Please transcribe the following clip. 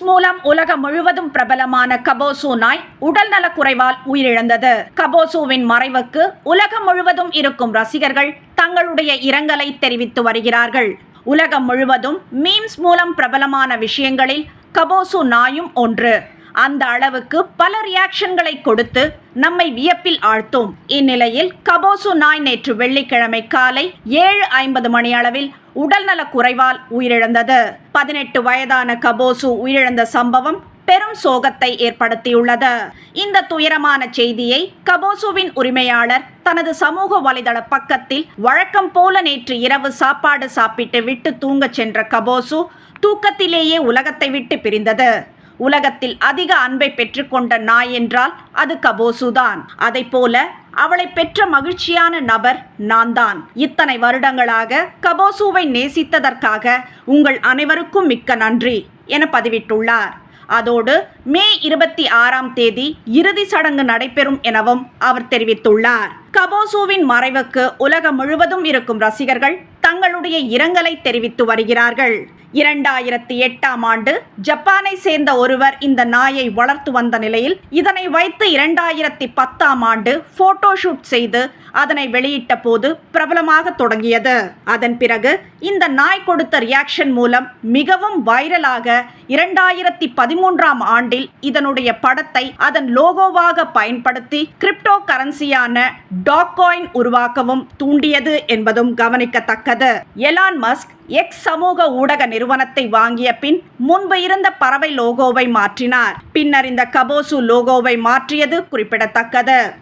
மூலம் உலகம் முழுவதும் பிரபலமான கபோசு நாய் உடல் நலக்குறைவால் உயிரிழந்தது. கபோசுவின் மறைவுக்கு உலகம் முழுவதும் இருக்கும் ரசிகர்கள் தங்களுடைய இரங்கலை தெரிவித்து வருகிறார்கள். உலகம் முழுவதும் மீம்ஸ் மூலம் பிரபலமான விஷயங்களில் கபோசு நாயும் ஒன்று. அந்த அளவுக்கு பல ரியாக்ஷன்களை கொடுத்து நம்மை வியப்பில் ஆழ்த்தும். இந்நிலையில் கபோசு நாய் நேற்று வெள்ளிக்கிழமை காலை ஏழு ஐம்பது மணி அளவில் உடல்நலக் குறைவால் உயிரிழந்தது. பதினெட்டு வயதான கபோசு உயிரிழந்த சம்பவம் பெரும் சோகத்தை ஏற்படுத்தியுள்ளது. இந்த துயரமான செய்தியை கபோசுவின் உரிமையாளர் தனது சமூக வலைதள பக்கத்தில் வழக்கம் போல நேற்று இரவு சாப்பாடு சாப்பிட்டு விட்டு தூங்கச் சென்ற கபோசு தூக்கத்திலேயே உலகத்தை விட்டு பிரிந்தது. உலகத்தில் அதிக அன்பை பெற்றுக்கொண்ட நாய் என்றால் அது கபோசுதான். அதை போல அவளை பெற்ற மகிழ்ச்சியான நபர் நான் தான் இத்தனை வருடங்களாக கபோசுவை நேசித்ததற்காக உங்கள் அனைவருக்கும் மிக்க நன்றி என பதிவிட்டுள்ளார். அதோடு மே இருபத்தி ஆறாம் தேதி இறுதி சடங்கு நடைபெறும் எனவும் அவர் தெரிவித்துள்ளார். கபோசுவின் மறைவுக்கு உலகம் முழுவதும் இருக்கும் ரசிகர்கள் தங்களுடைய இரங்கலை தெரிவித்து வருகிறார்கள். இரண்டாயிரத்தி எட்டாம் ஆண்டு ஜப்பானை சேர்ந்த ஒருவர் இந்த நாயை வளர்த்து வந்த நிலையில் இதனை வைத்து இரண்டாயிரத்தி பத்தாம் ஆண்டு போட்டோஷூட் செய்து அதனை வெளியிட்ட போது பிரபலமாக தொடங்கியது. அதன் பிறகு இந்த நாய் கொடுத்த ரியாக்ஷன் மூலம் மிகவும் வைரலாக இரண்டாயிரத்தி பதிமூன்றாம் ஆண்டில் இதனுடைய படத்தை அதன் லோகோவாக பயன்படுத்தி கிரிப்டோ கரன்சியான டாக்காயின் உருவாக்கவும் தூண்டியது என்பதும் கவனிக்கத்தக்கது. எலான் மஸ்க் எக்ஸ் சமூக ஊடக நிறுவனத்தை வாங்கிய பின் முன்பு இருந்த பறவை லோகோவை மாற்றினார். பின்னர் இந்த கபோசு லோகோவை மாற்றியது குறிப்பிடத்தக்கது.